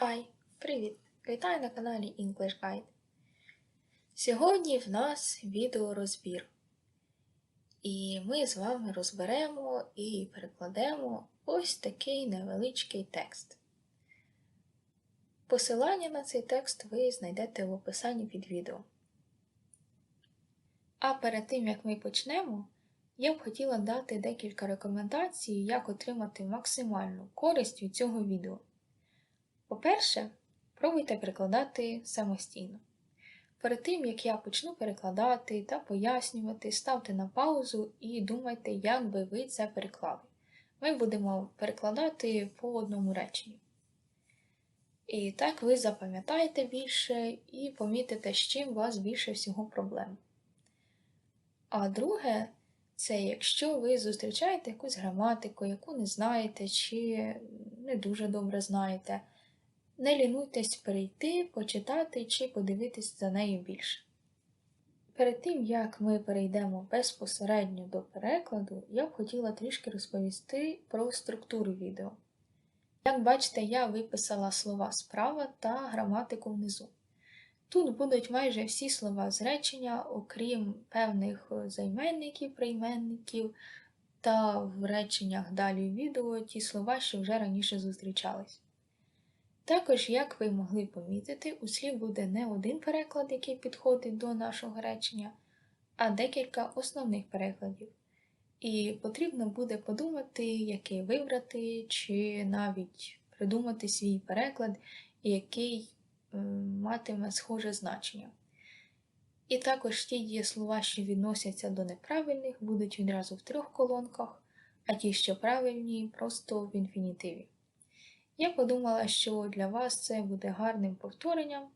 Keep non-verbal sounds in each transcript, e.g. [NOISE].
Хай, привіт! Вітаю на каналі English Guide. Сьогодні в нас відеорозбір. І ми з вами розберемо і перекладемо ось такий невеличкий текст. Посилання на цей текст ви знайдете в описанні під відео. А перед тим як ми почнемо, я б хотіла дати декілька рекомендацій, як отримати максимальну користь від цього відео. По-перше, пробуйте перекладати самостійно. Перед тим, як я почну перекладати та пояснювати, ставте на паузу і думайте, як би ви це переклали. Ми будемо перекладати по одному реченню. І так ви запам'ятаєте більше і помітите, з чим у вас більше всього проблем. А друге, це якщо ви зустрічаєте якусь граматику, яку не знаєте чи не дуже добре знаєте. Не лінуйтесь перейти, почитати чи подивитись за нею більше. Перед тим, як ми перейдемо безпосередньо до перекладу, я б хотіла трішки розповісти про структуру відео. Як бачите, я виписала слова справа та граматику внизу. Тут будуть майже всі слова з речення, окрім певних займенників, прийменників, та в реченнях далі відео ті слова, що вже раніше зустрічались. Також, як ви могли помітити, у слів буде не один переклад, який підходить до нашого речення, а декілька основних перекладів. І потрібно буде подумати, який вибрати, чи навіть придумати свій переклад, який матиме схоже значення. І також ті дієслова, що відносяться до неправильних, будуть відразу в трьох колонках, а ті, що правильні, просто в інфінітиві. Я подумала, що для вас це буде гарним повторенням,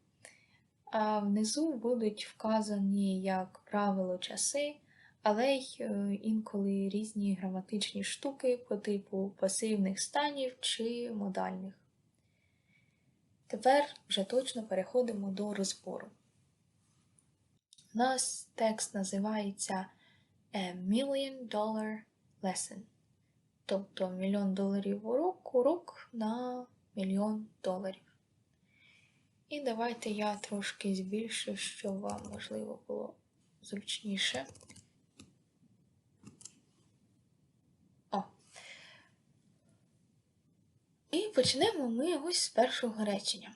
а внизу будуть вказані як правило часи, але й е, інколи різні граматичні штуки по типу пасивних станів чи модальних. Тепер вже точно переходимо до розбору. У нас текст називається A Million Dollar Lesson. Тобто мільйон доларів урок, урок на мільйон доларів. І давайте я трошки збільшу, щоб вам, можливо, було зручніше. О. І почнемо ми ось з першого речення.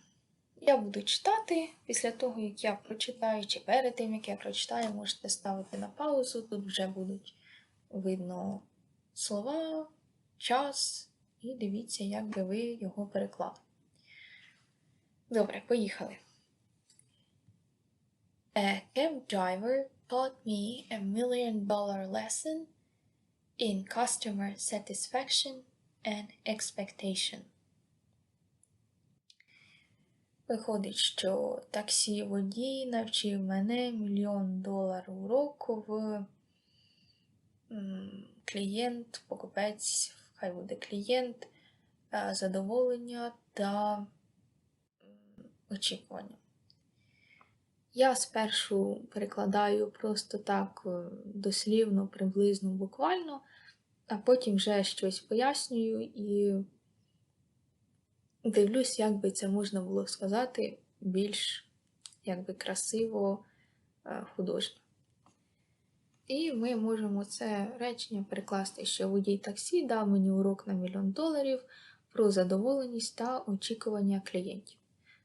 Я буду читати після того, як я прочитаю, чи перед тим, як я прочитаю, можете ставити на паузу. Тут вже будуть видно слова, час, і дивіться, як би ви його переклали. Добре, поїхали. A cab driver taught me a million dollar lesson in customer satisfaction and expectation. Виходить, що таксі водій навчив мене мільйон доларів уроку в клієнт, покупець хай буде клієнт, е, задоволення та очікування. Я спершу перекладаю просто так е, дослівно, приблизно, буквально, а потім вже щось пояснюю і дивлюсь, як би це можна було сказати більш якби красиво, е, художньо. І ми можемо це речення перекласти, що водій таксі дав мені урок на мільйон доларів про задоволеність та очікування клієнтів.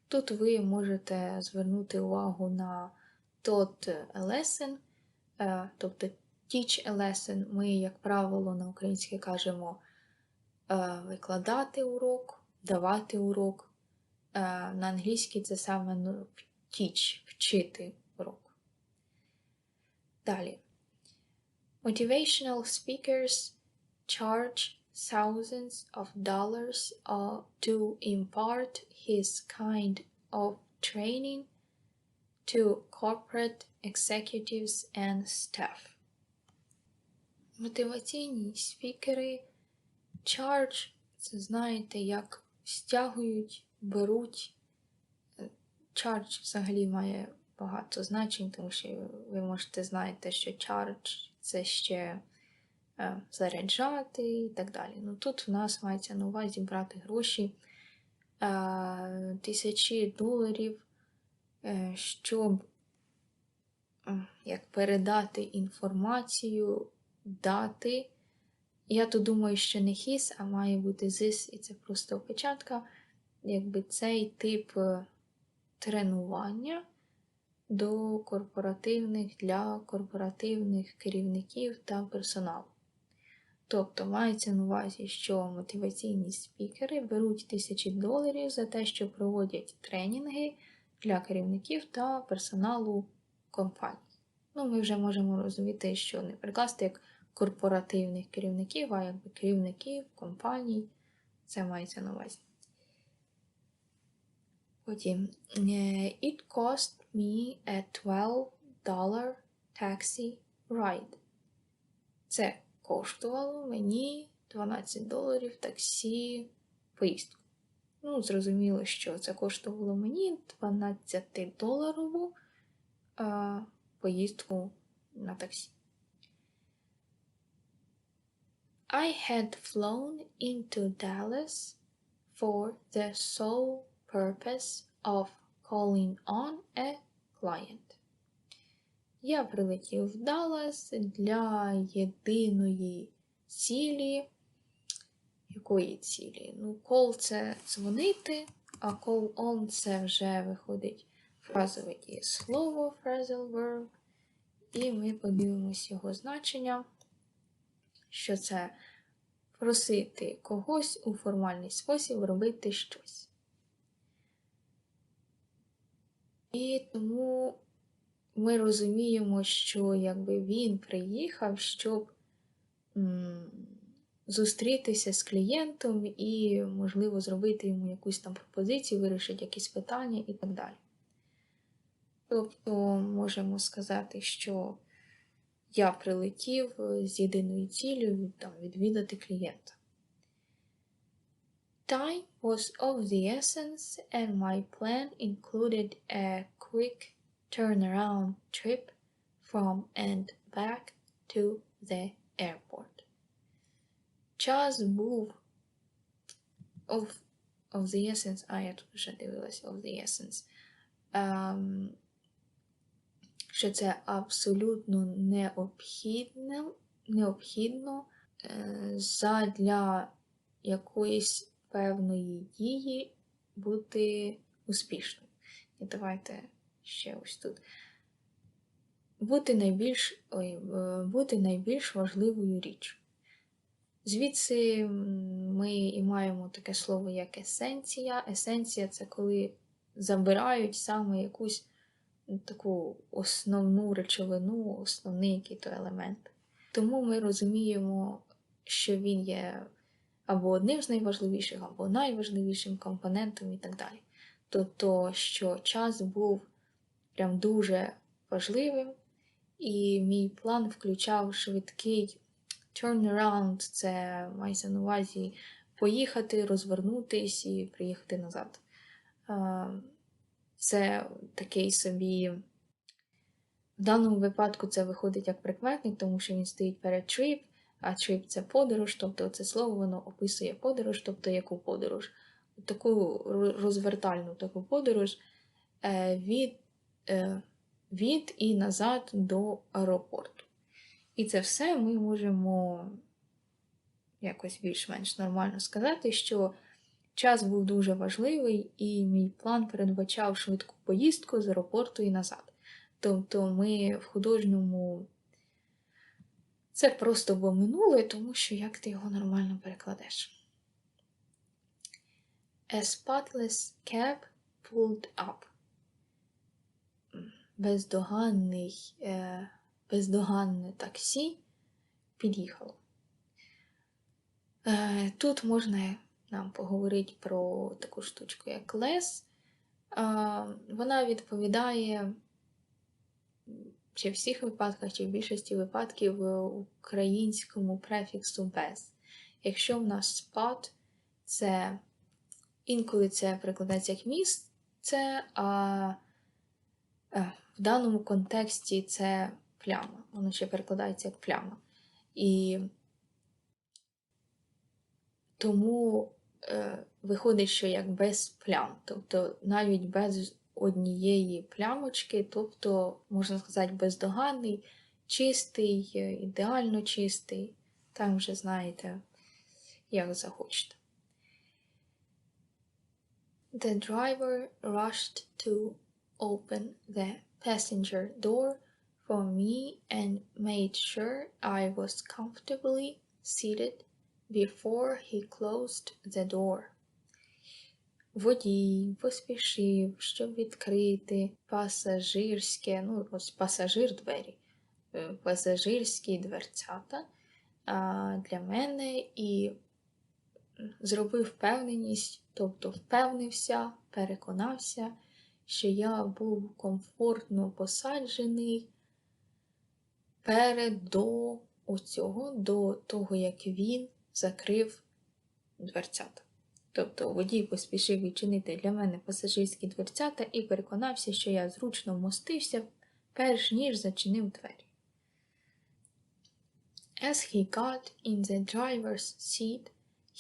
Тут ви можете звернути увагу на тот lesson, е, тобто teach a lesson. Ми, як правило, на українській кажемо е, викладати урок, давати урок. Е, на англійській це саме ну, teach, вчити урок. Далі. Motivational speakers charge thousands of dollars uh, to impart his kind of training to corporate executives and staff. Мотиваційні спікери charge це знаєте, як стягують, беруть. Charge взагалі має багато значень, тому що ви можете знаєте, що charge це ще е, заряджати і так далі. Ну Тут в нас мається на увазі брати гроші е, тисячі доларів, е, щоб м, як передати інформацію, дати. Я то думаю, що не his, а має бути this, і це просто опечатка. Якби цей тип е, тренування до корпоративних для корпоративних керівників та персоналу. Тобто мається на увазі, що мотиваційні спікери беруть тисячі доларів за те, що проводять тренінги для керівників та персоналу компаній. Ну, ми вже можемо розуміти, що не прикласти як корпоративних керівників, а якби керівників компаній. Це мається на увазі. Потім е, It cost me a 12 taxi ride. Це коштувало мені 12 доларів таксі поїздку. Ну, зрозуміло, що це коштувало мені 12 доларову а, поїздку на таксі. I had flown into Dallas for the sole purpose of calling on a client. Я прилетів в Даллас для єдиної цілі. Якої цілі? Ну, call – це дзвонити, а call on це вже виходить фразове дієслово, phrasal verb. І ми подивимось його значення, що це просити когось у формальний спосіб робити щось. І тому ми розуміємо, що якби він приїхав, щоб зустрітися з клієнтом і, можливо, зробити йому якусь там пропозицію, вирішити якісь питання і так далі. Тобто можемо сказати, що я прилетів з єдиною цілею там, відвідати клієнта. Time was of the essence, and my plan included a quick turnaround trip from and back to the airport. Час був of, of the essence, а я тут вже дивилась of the essence. Um, що це абсолютно необхідно, необхідно е, задля якоїсь певної дії бути успішним. І давайте ще ось тут. Бути найбільш ой, бути найбільш важливою річ. Звідси ми і маємо таке слово, як есенція. Есенція це коли забирають саме якусь таку основну речовину, основний який-то елемент. Тому ми розуміємо, що він є або одним з найважливіших, або найважливішим компонентом і так далі. Тобто, що час був прям дуже важливим, і мій план включав швидкий turnaround, це мається на увазі поїхати, розвернутись і приїхати назад. Це такий собі. В даному випадку це виходить як прикметник, тому що він стоїть перед trip, а trip – це подорож, тобто це слово воно описує подорож, тобто яку подорож. Таку розвертальну таку подорож е, від е, від і назад до аеропорту. І це все ми можемо якось більш-менш нормально сказати, що час був дуже важливий, і мій план передбачав швидку поїздку з аеропорту і назад. Тобто ми в художньому це просто було минуле, тому що як ти його нормально перекладеш. A spotless cab pulled up. Бездоганний, е, бездоганне таксі під'їхало. Е, тут можна нам поговорити про таку штучку, як лес. Е, вона відповідає чи в всіх випадках, чи в більшості випадків українському префіксу без. Якщо в нас spot, це інколи це прикладається як місце, а в даному контексті це пляма. Воно ще перекладається як пляма. І тому е, виходить, що як без плям, тобто навіть без однієї плямочки, тобто, можна сказати, бездоганний, чистий, е, ідеально чистий. Там вже знаєте, як захочете. The driver rushed to open the passenger door for me and made sure I was comfortably seated before he closed the door. Водій поспішив, щоб відкрити пасажирське, ну, ось пасажир двері, е, пасажирські дверцята для мене і зробив впевненість, тобто впевнився, переконався, що я був комфортно посаджений перед до оцього, до того, як він закрив дверцята. Тобто водій поспішив відчинити для мене пасажирські дверцята і переконався, що я зручно вмостився, перш ніж зачинив двері. As he got in the driver's seat,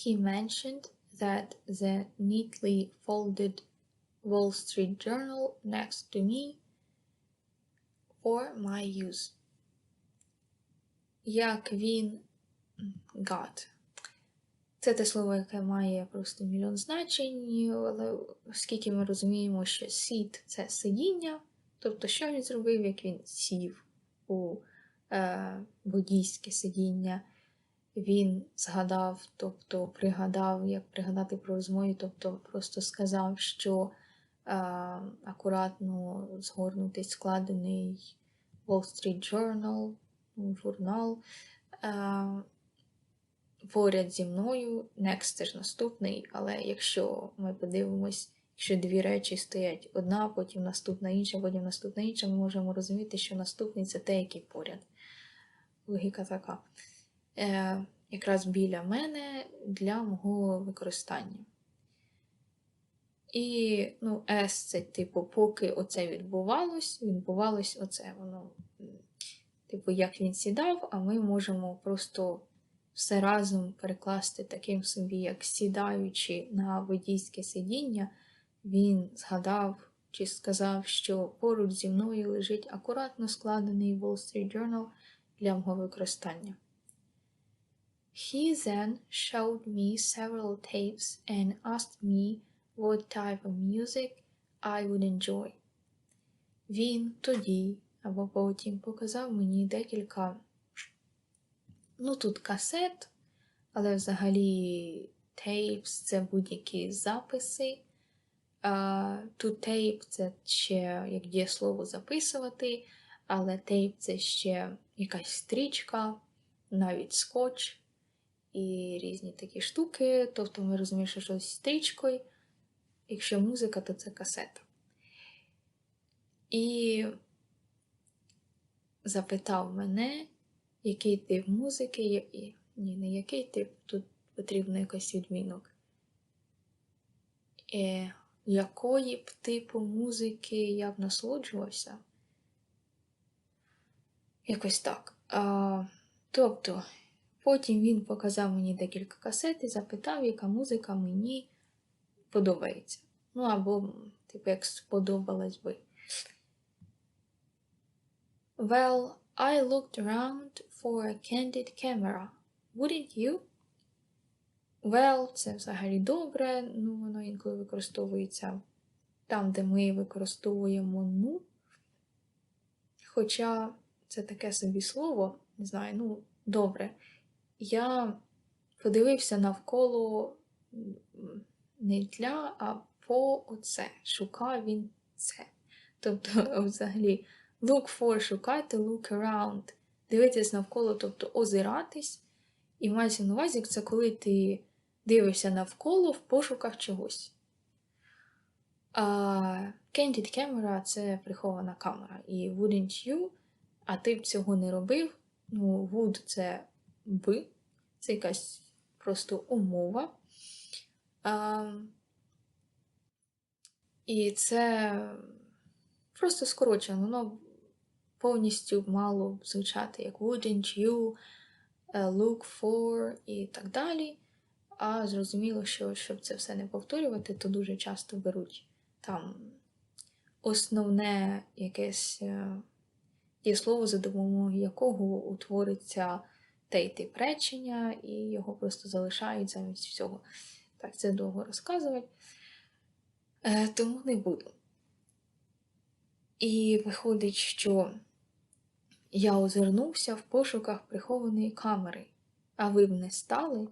he mentioned that the neatly folded Wall Street Journal next to me for my use. Як він got. Це те слово, яке має просто мільйон значень, але оскільки ми розуміємо, що сіт це сидіння, тобто, що він зробив, як він сів у е, водійське сидіння, він згадав, тобто пригадав, як пригадати про розмові, тобто просто сказав, що е, акуратно згорнутий складений Wall Street Journal, журнал. Е, поряд зі мною, це наступний, але якщо ми подивимось, якщо дві речі стоять одна, потім наступна інша, потім наступна інша, ми можемо розуміти, що наступний це те, який поряд. Логіка така. Е, Якраз біля мене для мого використання. І ну, S це, типу, поки оце відбувалось, відбувалось оце. Воно, типу, як він сідав, а ми можемо просто все разом перекласти таким собі, як сідаючи на водійське сидіння, він згадав чи сказав, що поруч зі мною лежить акуратно складений Wall Street Journal для мого використання. He then showed me several tapes and asked me what type of music I would enjoy. Він тоді або потім показав мені декілька Ну, тут касет, але взагалі тейпс це будь-які записи. Тут тейп це ще як дієслово записувати, але тейп це ще якась стрічка, навіть скотч і різні такі штуки. Тобто ми розуміємо, що щось стрічкою. Якщо музика, то це касета. І запитав мене, який тип музики, ні, не який тип, тут потрібно якийсь відмінок. Е, якої б типу музики я б насолоджувався? Якось так. А, Тобто, потім він показав мені декілька касет і запитав, яка музика мені подобається. Ну, або, типу, як сподобалась би. Well, I looked around for a candid camera. Wouldn't you? Well, це взагалі добре, ну воно інколи використовується там, де ми використовуємо ну. Хоча це таке собі слово, не знаю, ну, добре. Я подивився навколо не для, а по оце. Шукав він це. Тобто, [LAUGHS] взагалі. Look for шукати, look around. Дивитись навколо, тобто озиратись. І мається на увазі, це коли ти дивишся навколо в пошуках чогось. А Candid camera це прихована камера. І wouldn't you, а ти б цього не робив. Ну, would це би, це якась просто умова. А, І це просто скорочено. Воно повністю мало звучати як wouldn't you, look for і так далі. А зрозуміло, що щоб це все не повторювати, то дуже часто беруть там основне якесь е, дієслово, за допомогою якого утвориться те й тип речення, і його просто залишають замість всього. Так, це довго розказувати, е, тому не буду. І виходить, що я озирнувся в пошуках прихованої камери, а ви б не стали.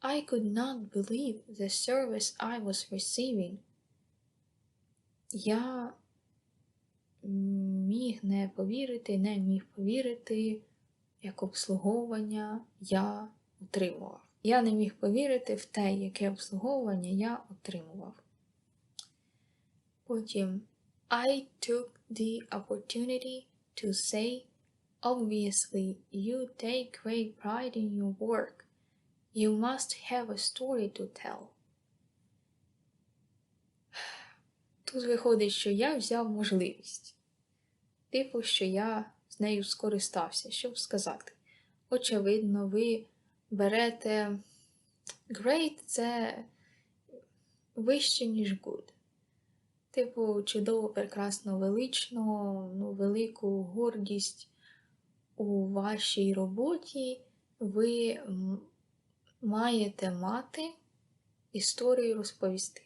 I could not believe the service I was receiving. Я міг не повірити, не міг повірити, як обслуговування я отримував. Я не міг повірити в те, яке обслуговування я отримував. Потім I took the opportunity to say, obviously, you take great pride in your work. You must have a story to tell. Тут виходить, що я взяв можливість. Типу, що я з нею скористався, щоб сказати. Очевидно, ви берете great це вище, ніж good. Типу, чудово, прекрасно, велично, ну, велику гордість у вашій роботі ви маєте мати історію розповісти.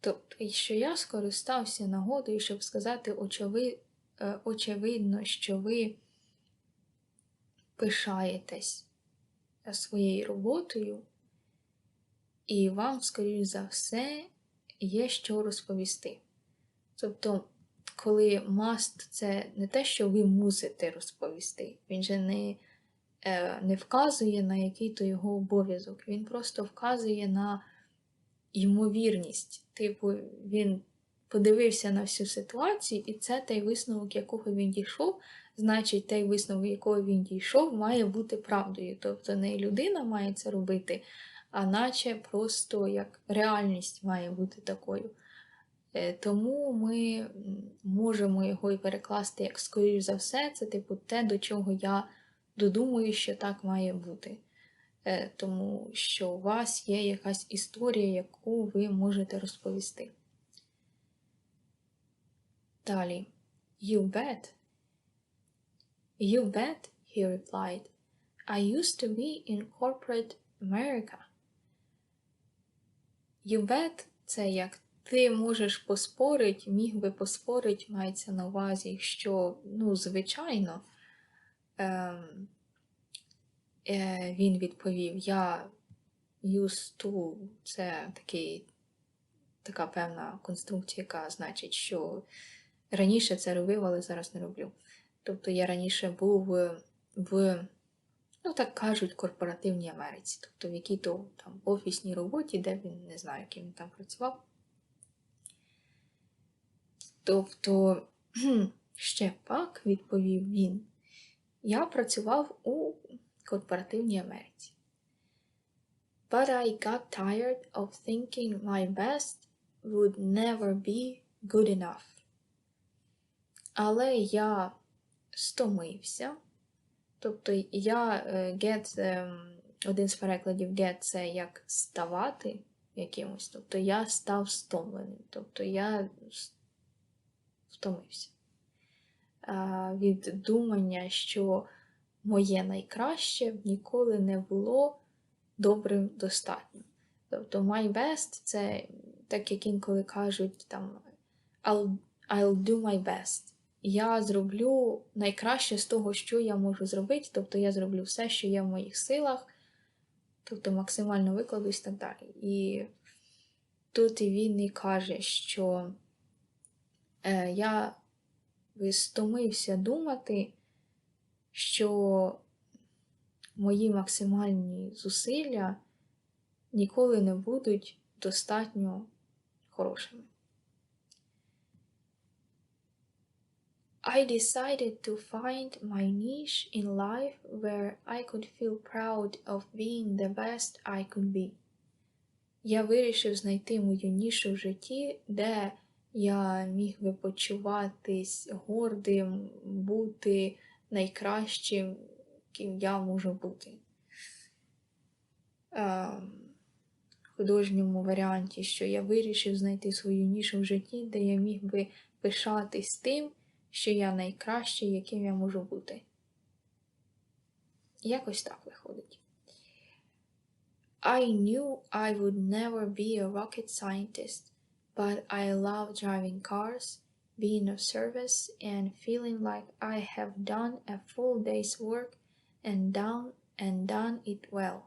Тобто, що я скористався нагодою, щоб сказати очевид, е, очевидно, що ви пишаєтесь своєю роботою, і вам, скоріш за все, є що розповісти. Тобто, коли must – це не те, що ви мусите розповісти, він же не Е, не вказує на який-то його обов'язок. Він просто вказує на ймовірність. Типу, він подивився на всю ситуацію, і це той висновок, якого він дійшов, значить, той висновок, якого він дійшов, має бути правдою. Тобто не людина має це робити, а наче просто як реальність має бути такою. Е, тому ми можемо його і перекласти як, скоріш за все, це типу те, до чого я додумую, що так має бути. Е, тому що у вас є якась історія, яку ви можете розповісти. Далі. You bet. You bet, he replied. I used to be in corporate America. You це як ти можеш поспорити, міг би поспорити, мається на увазі, що, ну, звичайно, Ем, е, він відповів: Я to це такий, така певна конструкція, яка значить, що раніше це робив, але зараз не роблю. Тобто я раніше був в, ну так кажуть, корпоративній Америці, тобто в якій-то там офісній роботі, де він не знаю, яким він там працював. Тобто, ще пак, відповів він, я працював у корпоративній Америці. But I got tired of thinking my best would never be good enough. Але я стомився. Тобто я е, get, ем, один з перекладів get це як ставати якимось. Тобто я став стомленим. Тобто я втомився від думання, що моє найкраще ніколи не було добрим достатньо. Тобто my best це так, як інколи кажуть, там I'll, I'll do my best. Я зроблю найкраще з того, що я можу зробити, тобто я зроблю все, що є в моїх силах, тобто максимально викладусь і так далі. І тут він і каже, що е, я стомився думати, що мої максимальні зусилля ніколи не будуть достатньо хорошими. I decided to find my niche in life where I could feel proud of being the best I could be. Я вирішив знайти мою нішу в житті, де я міг би почуватись гордим, бути найкращим, ким я можу бути. Е, в художньому варіанті, що я вирішив знайти свою нішу в житті, де я міг би пишатись тим, що я найкращий, яким я можу бути. Якось так виходить. I knew I would never be a rocket scientist, but I love driving cars, being of service, and feeling like I have done a full day's work and done and done it well.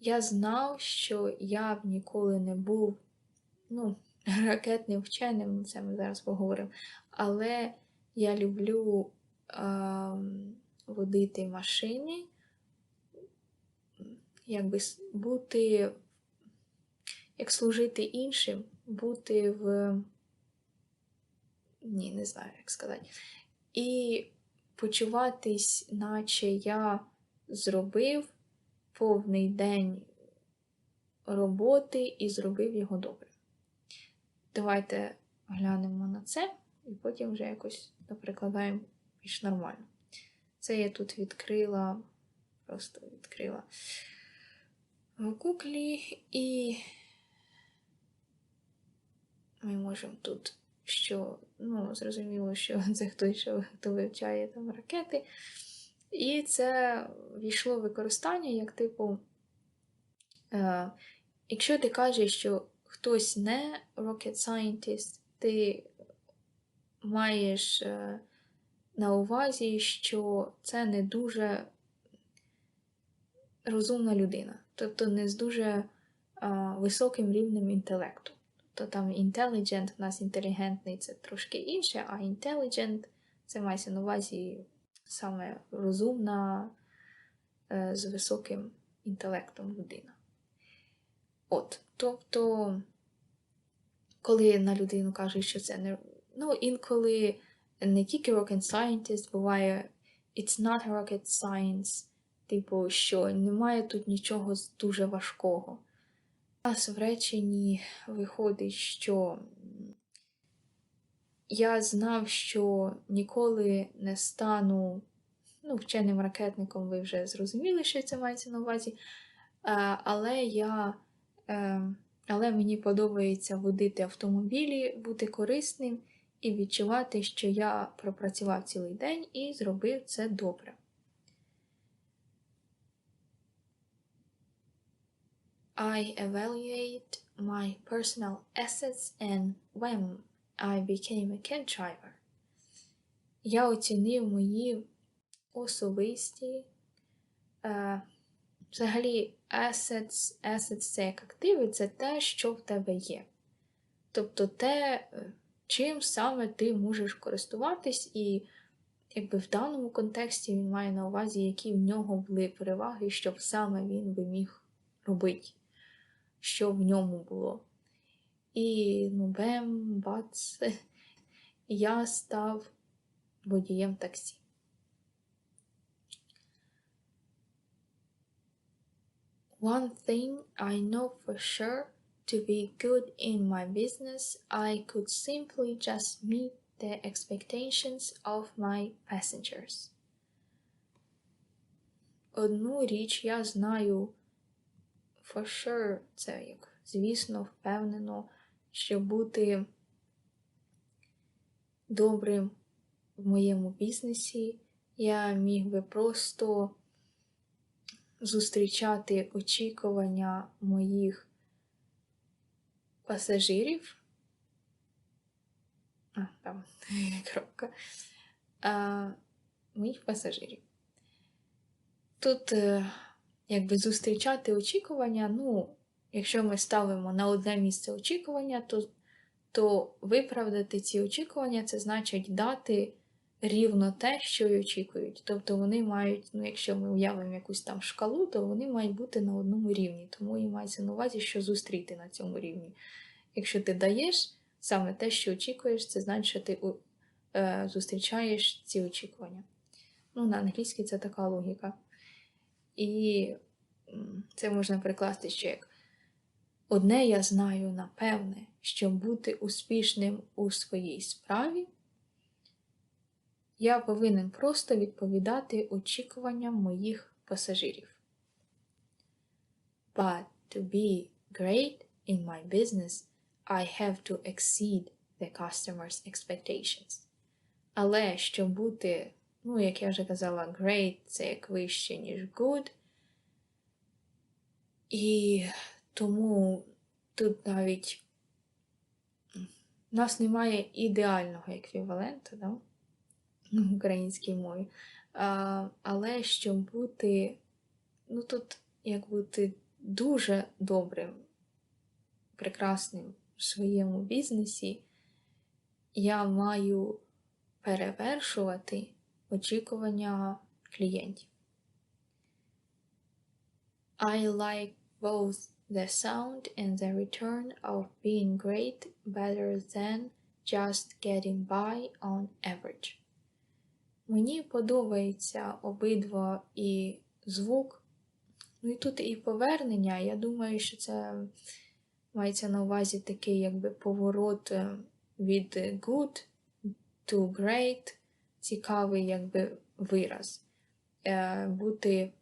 Я знав, що я б ніколи не був ну, ракетним вченим, це ми зараз поговоримо, але я люблю ем, водити машини, якби бути, як служити іншим, бути в. Ні, не знаю, як сказати. І почуватись, наче я зробив повний день роботи і зробив його добре. Давайте глянемо на це і потім вже якось доприкладаємо більш нормально. Це я тут відкрила, просто відкрила в Google і ми можемо тут, що, ну, зрозуміло, що [LAUGHS] це хтось, що, хто вивчає там ракети. І це війшло в використання як типу, е, якщо ти кажеш, що хтось не rocket scientist, ти маєш е, на увазі, що це не дуже розумна людина, тобто не з дуже високим рівнем інтелекту. Тобто там intelligent, у нас інтелігентний це трошки інше, а intelligent це мається на увазі саме розумна е, з високим інтелектом людина. От, тобто, коли на людину кажуть, що це не. Ну, інколи не тільки rocket scientist, буває it's not rocket science, типу, що немає тут нічого дуже важкого. У нас в реченні виходить, що я знав, що ніколи не стану ну, вченим ракетником, ви вже зрозуміли, що це мається на увазі. Е, Але я, е, але мені подобається водити автомобілі, бути корисним і відчувати, що я пропрацював цілий день і зробив це добре. I evaluate my personal assets and when I became a cab driver. Я оцінив мої особисті. Е, взагалі, assets, assets це як активи, це те, що в тебе є. Тобто те, е, чим саме ти можеш користуватись, і якби в даному контексті він має на увазі, які в нього були переваги, щоб саме він би міг робити, що в ньому було. І ну, бем, бац, [LAUGHS] я став водієм таксі. One thing I know for sure to be good in my business, I could simply just meet the expectations of my passengers. Одну річ я знаю for sure, це як, звісно, впевнено, що бути добрим в моєму бізнесі я міг би просто зустрічати очікування моїх пасажирів. А, там [LAUGHS] кропка. А, моїх пасажирів. Тут, е, якби зустрічати очікування, ну, якщо ми ставимо на одне місце очікування, то, то виправдати ці очікування це значить дати рівно те, що й очікують. Тобто вони мають, ну, якщо ми уявимо якусь там шкалу, то вони мають бути на одному рівні. Тому і мається на увазі, що зустріти на цьому рівні. Якщо ти даєш саме те, що очікуєш, це значить, що ти е, зустрічаєш ці очікування. Ну, на англійській це така логіка. І це можна перекласти ще як. Одне я знаю напевне, що бути успішним у своїй справі Я повинен просто відповідати очікуванням моїх пасажирів. But to be great in my business, I have to exceed the customer's expectations. Але щоб бути, ну, як я вже казала, great це як вище, ніж good. І тому тут навіть у нас немає ідеального еквіваленту да? В [LAUGHS] українській мові. А, але щоб бути, ну тут як бути дуже добрим, прекрасним в своєму бізнесі, я маю перевершувати очікування клієнтів. I like both the sound and the return of being great better than just getting by on average. Мені подобається обидва і звук, ну і тут і повернення. Я думаю, що це мається на увазі такий якби поворот е, від good to great, цікавий якби вираз. Е, Бути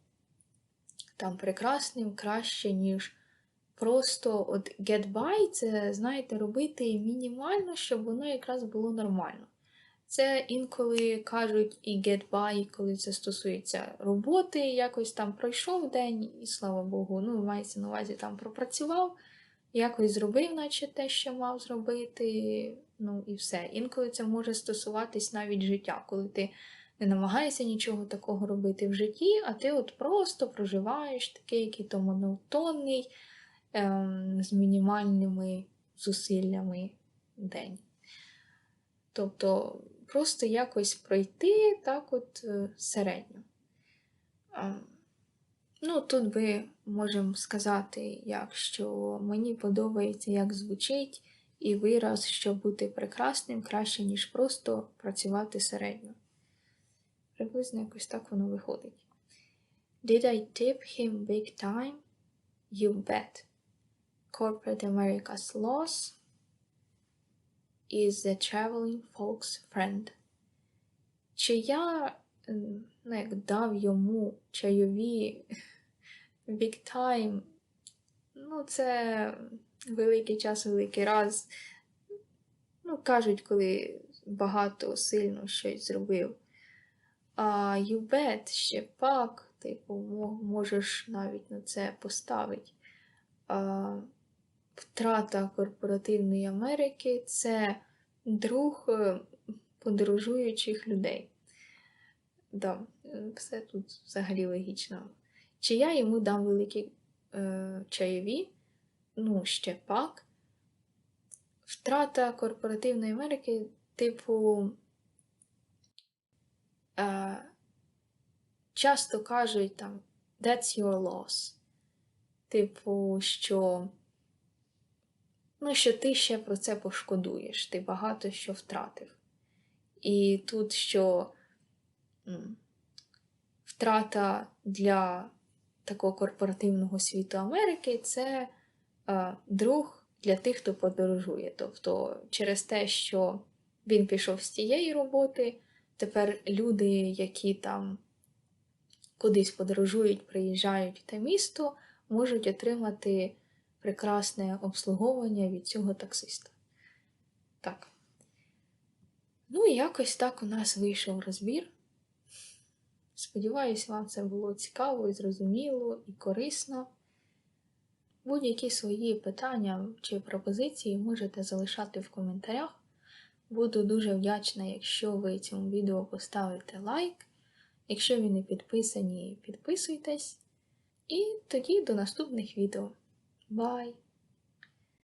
там прекрасним краще, ніж просто от get by, це, знаєте, робити мінімально, щоб воно якраз було нормально. Це інколи кажуть і get by, коли це стосується роботи, якось там пройшов день, і слава Богу, ну, мається на увазі там пропрацював, якось зробив, наче те, що мав зробити, ну і все. Інколи це може стосуватись навіть життя, коли ти не намагаєшся нічого такого робити в житті, а ти от просто проживаєш такий, який то монотонний, ем, з мінімальними зусиллями день. Тобто просто якось пройти так от е, середньо. Ну, тут би можемо сказати, як що мені подобається, як звучить, і вираз, щоб бути прекрасним, краще, ніж просто працювати середньо. Приблизно якось так воно виходить. Did I tip him big time? You bet. Corporate America's loss is the traveling folks friend. Чи я ну, як дав йому чайові [LAUGHS] big time? Ну, це великий час, великий раз. Ну, кажуть, коли багато сильно щось зробив. А bet, ще пак, типу, можеш навіть на це поставити. Втрата корпоративної Америки це друг е, подорожуючих людей. Да, все тут взагалі логічно. Чи я йому дам великі е, чайові? Ну, ще пак. Втрата корпоративної Америки, типу, е, часто кажуть там that's your loss. Типу, що ну, що ти ще про це пошкодуєш, ти багато що втратив. І тут що втрата для такого корпоративного світу Америки це е, друг для тих, хто подорожує. Тобто, через те, що він пішов з тієї роботи, тепер люди, які там кудись подорожують, приїжджають в те місто, можуть отримати прекрасне обслуговування від цього таксиста. Так. Ну, і якось так у нас вийшов розбір. Сподіваюсь, вам це було цікаво і зрозуміло і корисно. Будь-які свої питання чи пропозиції можете залишати в коментарях. Буду дуже вдячна, якщо ви цьому відео поставите лайк. Якщо ви не підписані, підписуйтесь. І тоді до наступних відео. Bye!